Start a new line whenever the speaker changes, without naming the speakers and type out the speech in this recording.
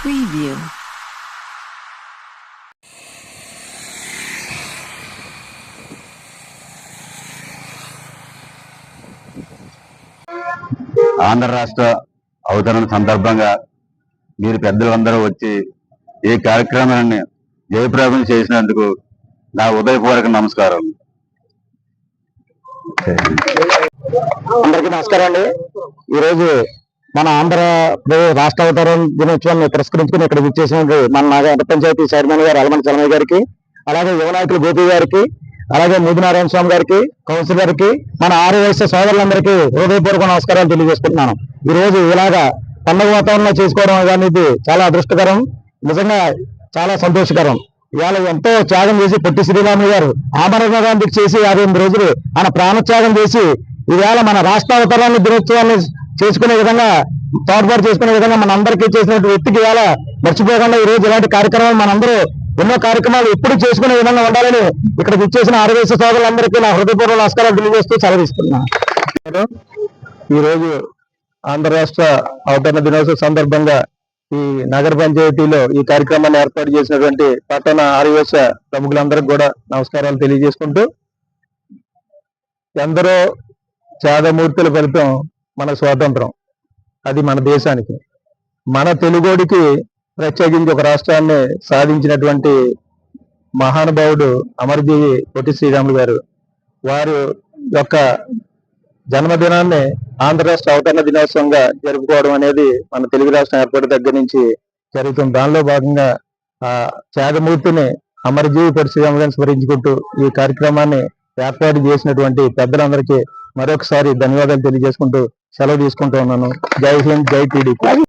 Preview. Andhra రాష్ట్ర అవతరణ సందర్భంగా మీరు పెద్దలు అందరూ వచ్చి ఈ కార్యక్రమాన్ని జయప్రదం చేసినందుకు నా ఉదయపూర్వక నమస్కారం
అందరికి నమస్కారం అండి ఈరోజు మన ఆంధ్ర రాష్ట్ర అవతారం దినోత్సవాన్ని పురస్కరించుకుని ఇక్కడ విచ్చేసినటువంటి మన నగర పంచాయతీ చైర్మన్ గారు అలమని చలమయ్య గారికి అలాగే యువనాయకులు గోపి గారికి అలాగే మూది నారాయణ స్వామి గారికి కౌన్సిలర్కి గారికి మన వయసు సోదరులందరికీ హృదయపూర్వక నమస్కారాలు తెలియజేసుకుంటున్నాను. ఈ రోజు ఇలాగా పండుగ వాతావరణంలో చేసుకోవడం అనేది చాలా అదృష్టకరం నిజంగా చాలా సంతోషకరం. ఇవాళ ఎంతో త్యాగం చేసి పొట్టి శ్రీరాములు గారు ఆమరణ గాంధీకి చేసి యాభై ఎనిమిది రోజులు ఆయన ప్రాణత్యాగం చేసి ఈవేళ మన రాష్ట్ర అవతరాన్ని దినోత్సవాన్ని చేసుకునే విధంగా తోడ్పాటు చేసుకునే విధంగా మన అందరికీ చేసినటువంటి వ్యక్తికి ఇవాళ మర్చిపోకుండా ఈ రోజు ఇలాంటి కార్యక్రమాలు మనందరూ ఎన్నో కార్యక్రమాలు ఎప్పుడు చేసుకునే విధంగా ఉండాలని ఇక్కడ విచ్చేసిన ఆరోగ్య సోదరులందరికీ నా హృదయపూర్వ నమస్కారాలు తెలియజేస్తూ సెలవిస్తున్నా ఈ రోజు ఆంధ్ర రాష్ట్ర అవతరణ దినోత్సవ సందర్భంగా ఈ నగర పంచాయతీలో ఈ కార్యక్రమాన్ని ఏర్పాటు చేసినటువంటి పట్టణ ఆర్యవేశ ప్రముఖులందరికీ కూడా నమస్కారాలు తెలియజేసుకుంటూ ఎందరో త్యాగమూర్తుల ఫలితం మన స్వాతంత్రం. అది మన దేశానికి. మన తెలుగోడికి ప్రత్యేకించి ఒక రాష్ట్రాన్ని సాధించినటువంటి మహానుభావుడు అమరజీవి పొట్టి శ్రీరాములు గారు. వారు యొక్క జన్మదినాన్ని ఆంధ్ర రాష్ట్ర అవతరణ దినోత్సవంగా జరుపుకోవడం అనేది మన తెలుగు రాష్ట్రం ఏర్పడి దగ్గర నుంచి జరుగుతుంది. దానిలో భాగంగా ఆ త్యాగమూర్తిని అమరజీవి పొట్టి శ్రీరాములు గారిని స్మరించుకుంటూ ఈ కార్యక్రమాన్ని ఏర్పాటు చేసినటువంటి పెద్దలందరికీ మరొకసారి ధన్యవాదాలు తెలియజేసుకుంటూ సెలవు తీసుకుంటూ ఉన్నాను. జై హింద్ జై టీడీపీ.